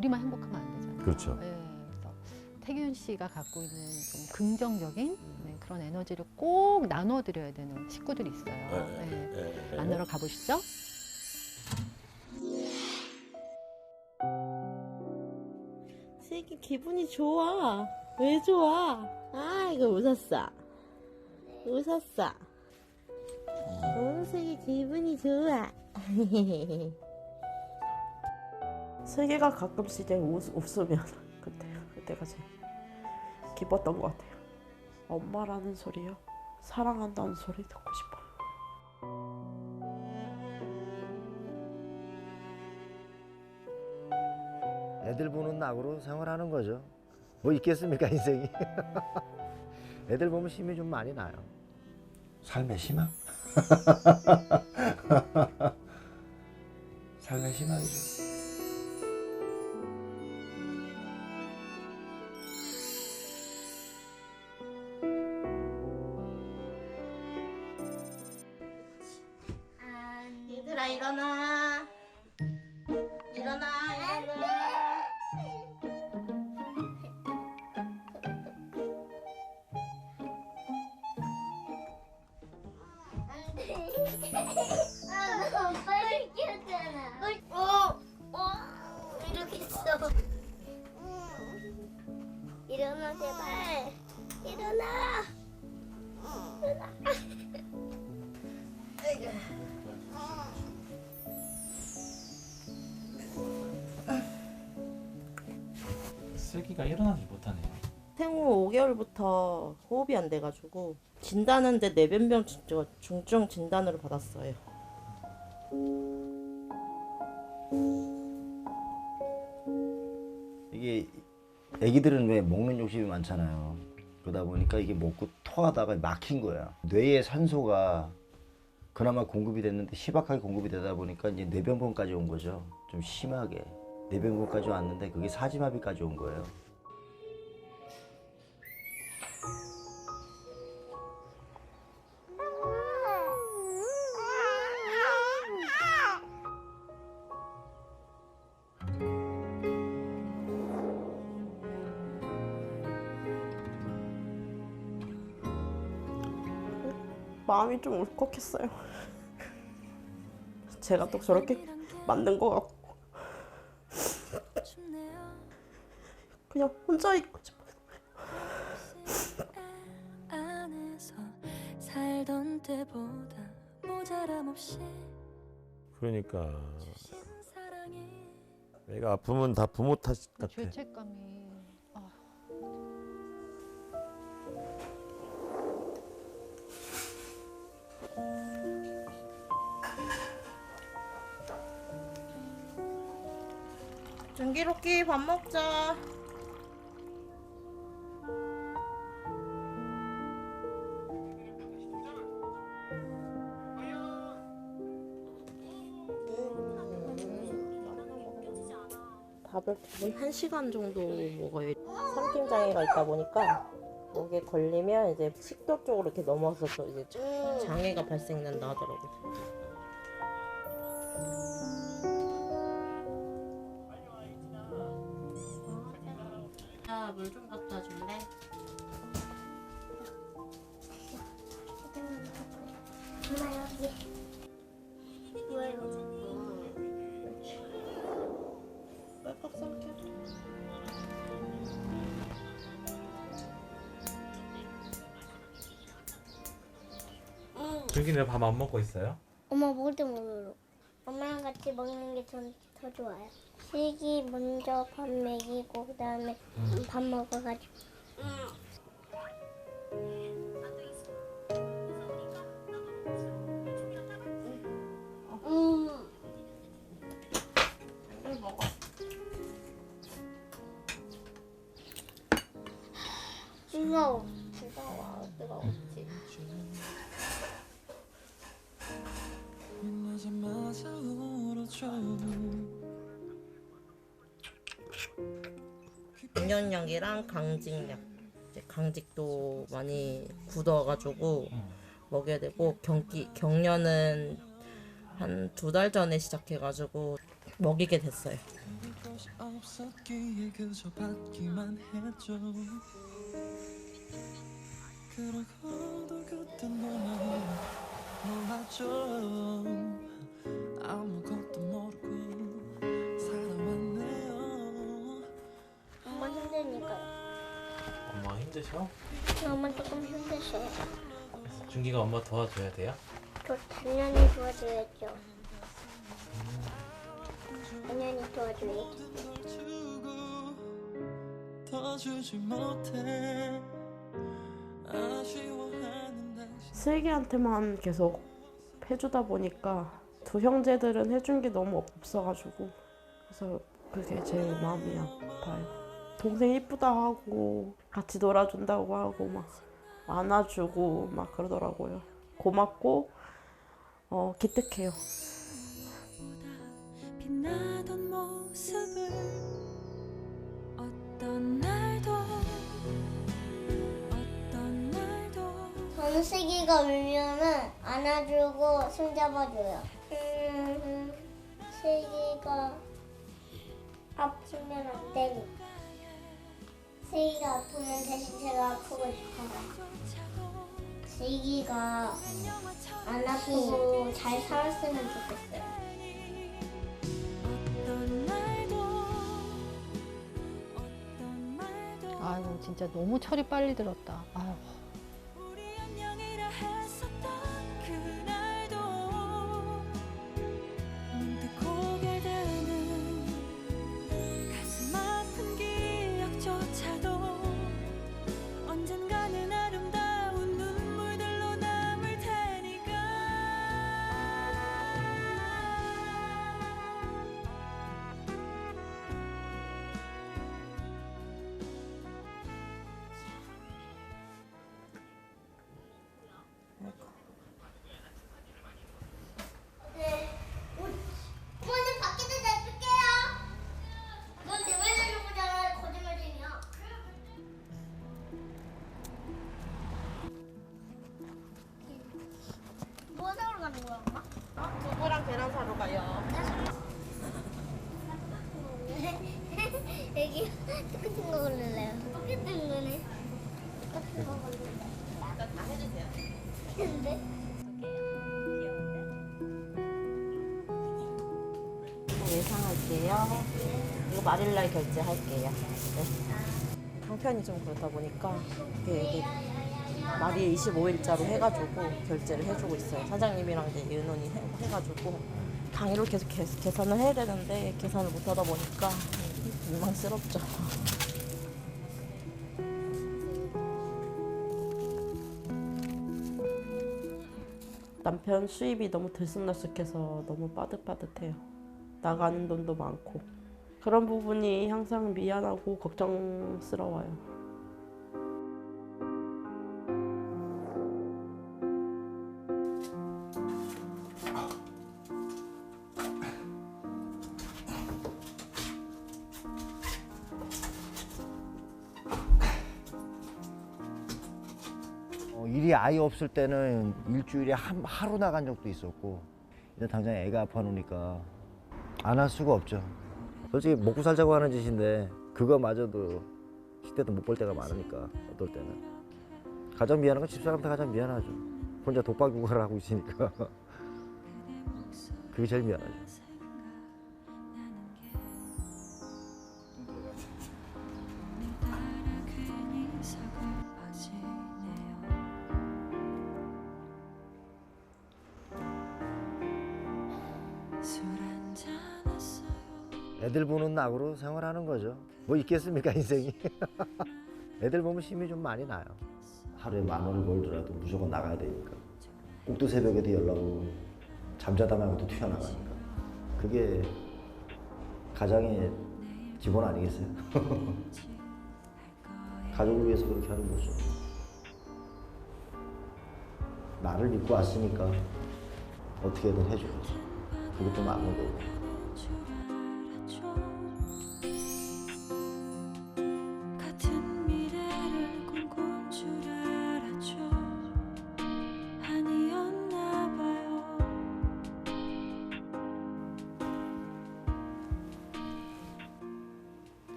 우리만 행복하면 안 되잖아요. 그렇죠. 네, 그래서 태균 씨가 갖고 있는 좀 긍정적인 네, 그런 에너지를 꼭 나눠드려야 되는 식구들이 있어요. 네. 만나러 가보시죠. 슬기 기분이 좋아. 왜 좋아? 아, 이거 웃었어. 웃었어. 오, 슬기 기분이 좋아. 슬기가 가끔씩 이제 웃, 웃으면 그때, 그때가 제일 기뻤던 것 같아요. 엄마라는 소리요. 사랑한다는 소리 듣고 싶어요. 애들 보는 낙으로 생활하는 거죠. 뭐 있겠습니까 인생이? 애들 보면 힘이 좀 많이 나요. 삶의 희망? 삶의 희망이죠. 일어나. 일어나, 일어나. 아, 오빠 이겼잖아. 어, 어, 이렇게 있어. 일어나 제발. 일어나. 슬기가 일어나지 못하네요. 생후 5개월부터 호흡이 안 돼가지고 진단은데 내변병 중- 중증 진단으로 받았어요. 이게 애기들은 왜 먹는 욕심이 많잖아요. 그러다 보니까 이게 먹고 토하다가 막힌 거야. 뇌에 산소가 그나마 공급이 됐는데 희박하게 공급이 되다 보니까 이제 뇌병변까지 온 거죠. 좀 심하게 뇌병변까지 왔는데 그게 사지마비까지 온 거예요. 마음이 좀 울컥했어요. 제가 또 저렇게 만든 것 같고 그냥 혼자 있고 싶어요. 없이 그러니까 애가 아프면 다 부모 탓 같아. 죄책감이 아, 준기롭기 밥 먹자. 밥을 기본 1시간 정도 먹어요. 삼킴 장애가 있다 보니까 목에 걸리면 이제 식도 쪽으로 이렇게 넘어서서 이제 장애가 발생된다 하더라고요. 아, 물좀 갖다 줄래? 엄마 여기. 슬기는 밥 안 먹고 있어요? 엄마 모두 모르로. 엄마랑 같이 먹는 게 전 더 좋아요. 슬기 먼저 밥 먹이고 그다음에 밥 먹어가지고. 음. 뜨거워. 뜨거워. 뜨거웠 강년약이랑 강직약. 이제 강직도 많이 굳어가지고 먹여야 되고 경기 경련은 한 두 달 전에 시작해가지고 먹이게 됐어요. 없었기에 그저 받기만 했죠 그러고도 그땐 너무 몰랐죠 아무것도 모르고 살아왔네요 엄마 힘드니까. 엄마 힘드셔? 엄마 조금 힘드셔요. 준기가 엄마 도와줘야 돼요? 저 당연히 도와줘야죠. 당연히 도와줘야죠. 주고 더 주지 못해 아쉬워하는 당신 슬기한테만 계속 해주다 보니까 두 형제들은 해준 게 너무 없어가지고 그래서 그게 제일 마음이 아파요. 동생 이쁘다 하고 같이 놀아준다고 하고 막 안아주고 막 그러더라고요. 고맙고 어, 기특해요. 빛나던 모습을 어떤 날도 어떤 날도 저는 슬기가 울면은 안아주고 손잡아줘요. 음, 슬기가 아프면 안 되니까. 슬기가 아프면 대신 제가 아프고 싶어요. 슬기가 안 아프고 잘 살았으면 좋겠어요. 아유 진짜 너무 철이 빨리 들었다. 아유. 말일 날 결제할게요. 네. 형편이 좀 그렇다 보니까 이게 말이 25일자로 해가지고 결제를 해주고 있어요. 사장님이랑 이제 의논이 해, 해가지고 강의로 계속 계, 계산을 해야 되는데 계산을 못 하다 보니까 민망스럽죠. 남편 수입이 너무 들쑥날쑥해서 너무 빠듯빠듯해요. 나가는 돈도 많고 그런 부분이 항상 미안하고 걱정스러워요. 어, 일이 아예 없을 때는 일주일에 한 하루 나간 적도 있었고 이제 당장 애가 아파 놓으니까 안 할 수가 없죠. 솔직히 먹고 살자고 하는 짓인데 그거마저도 시대도 못 볼 때가 많으니까 어떨 때는 가장 미안한 건 집사람한테 가장 미안하죠. 혼자 독박 육아를 하고 있으니까 그게 제일 미안하죠. 애들 보는 낙으로 생활하는 거죠. 뭐 있겠습니까 인생이. 애들 보면 힘이 좀 많이 나요. 하루에 만 원을 벌더라도 무조건 나가야 되니까. 꼭두 새벽에도 연락 오고 잠자다 말고도 튀어나가니까. 그게 가장의 기본 아니겠어요? 가족을 위해서 그렇게 하는 거죠. 나를 믿고 왔으니까 어떻게든 해줘야지. 좀 맞는 거고.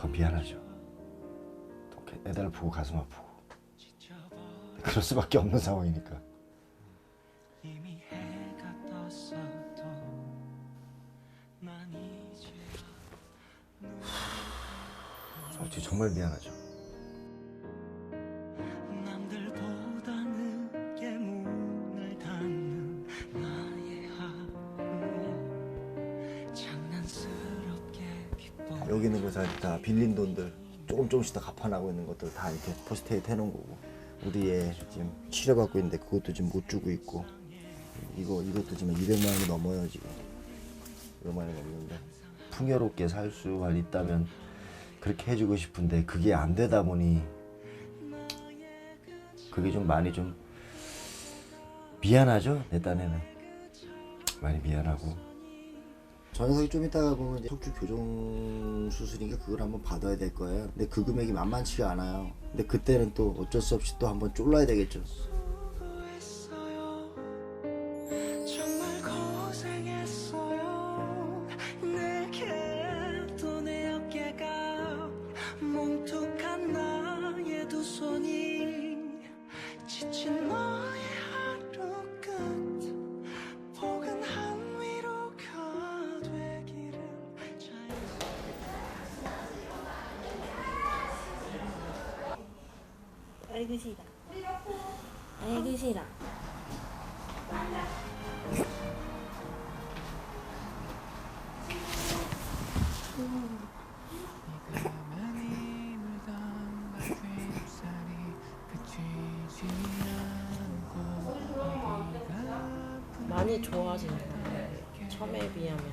더 미안하죠. 또 애들 보고 가슴 아프고 그럴 수밖에 없는 상황이니까. 솔직히 정말 미안하죠. 여기 있는 거다 빌린 돈들 조금 조금씩 다 갚아나고 있는 것들 다 이렇게 포스트잇 해놓은 거고. 우리 애 지금 치료받고 있는데 그것도 지금 못 주고 있고. 이거 이것도 지금 200만 원이 넘어요 지금. 200만 원이 넘는데. 풍요롭게 살 수만 있다면 그렇게 해주고 싶은데 그게 안 되다 보니 그게 좀 많이 좀 미안하죠 내 딴에는. 많이 미안하고 저 녀석이 좀 이따가 보면 척추 교정 수술인가 그걸 한번 받아야 될 거예요. 근데 그 금액이 만만치가 않아요. 근데 그때는 또 어쩔 수 없이 또 한번 쫄라야 되겠죠. 싫어. 아이고 싫어. 많이 것 같아요. 처음에 비하면.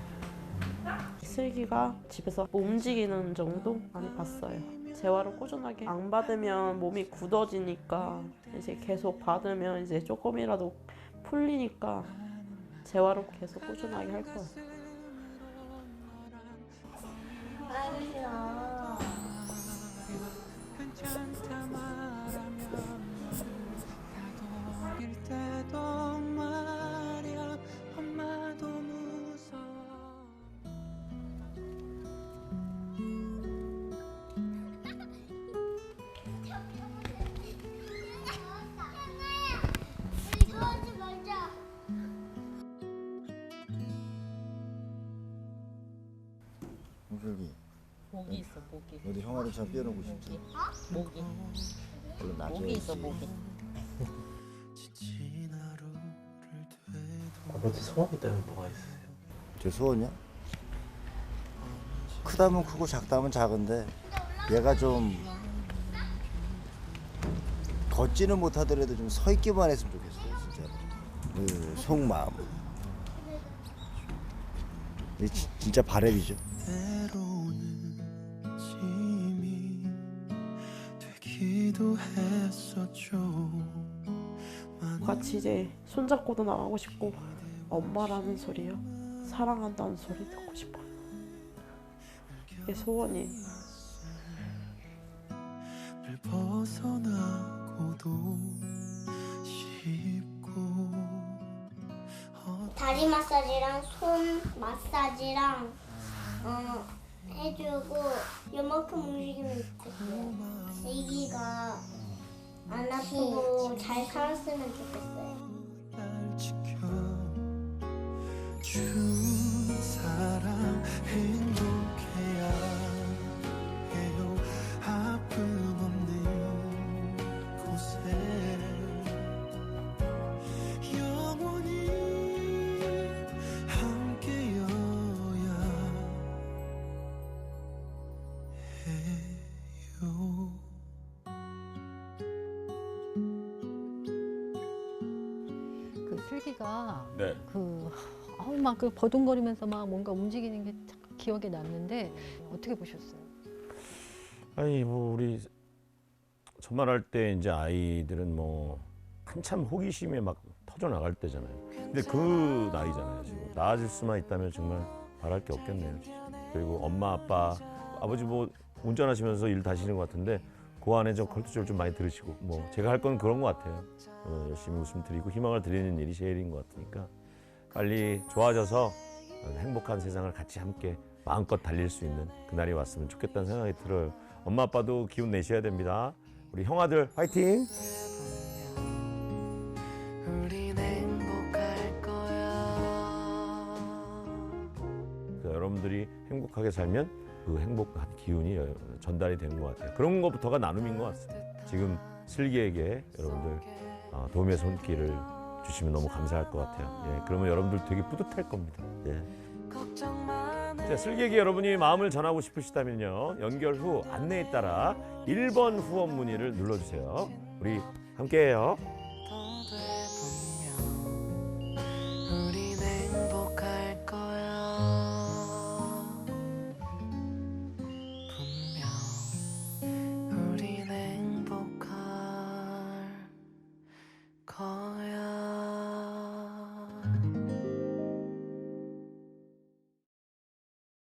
슬기가 집에서 움직이는 정도 많이 봤어요. 재활을 꾸준하게 안 받으면 몸이 굳어지니까 이제 계속 받으면 이제 조금이라도 풀리니까 재활을 계속 꾸준하게 할 거예요. 아이고 싫어. 괜찮다 말하면 다독일 때도 목이. 어디 형아리처럼 뛰어놀고 싶지? 목이. 얼른 놔줘야지. 목이 있어, 되돌아 아버지 소원 있다면 뭐가 있으세요? 제 소원이야? 크다면 크고 작다면 작은데 얘가 좀 걷지는 못하더라도 좀 서 있기만 했으면 좋겠어요 진짜 그 속마음 이 지- 진짜 바램이죠 같이 이제 손잡고도 나가고 싶고 엄마라는 소리요. 사랑한다는 소리 듣고 싶어요. 이게 소원이 다리 마사지랑 손 마사지랑 어, 해주고 요만큼 움직이면 좋겠어요. 애기가 안 아프고 잘 살았으면 좋겠어요. 막 그 버둥거리면서 막 뭔가 움직이는 게참 기억에 남는데 어떻게 보셨어요? 아니 뭐 우리 전말할 때 이제 아이들은 뭐 한참 호기심에 막 터져 나갈 때잖아요. 근데 그 나이잖아요 지금. 나아질 수만 있다면 정말 바랄 게 없겠네요. 그리고 엄마 아빠 아버지 뭐 운전하시면서 일 다시는 것 같은데 그 안에 좀 걸투절 좀 많이 들으시고 뭐 제가 할 건 그런 것 같아요. 어, 열심히 웃음 드리고 희망을 드리는 일이 제일인 것 같으니까 빨리 좋아져서 행복한 세상을 같이 함께 마음껏 달릴 수 있는 그날이 왔으면 좋겠다는 생각이 들어요. 엄마 아빠도 기운 내셔야 됩니다. 우리 형아들 화이팅! 그러니까 여러분들이 행복하게 살면 그 행복한 기운이 전달이 되는 것 같아요. 그런 것부터가 나눔인 것 같습니다. 지금 슬기에게 여러분들 어, 도움의 손길을 주시면 너무 감사할 것 같아요. 예, 그러면 여러분들 되게 뿌듯할 겁니다. 예. 자, 슬기에게 여러분이 마음을 전하고 싶으시다면요. 연결 후 안내에 따라 1번 후원 문의를 눌러주세요. 우리 함께해요.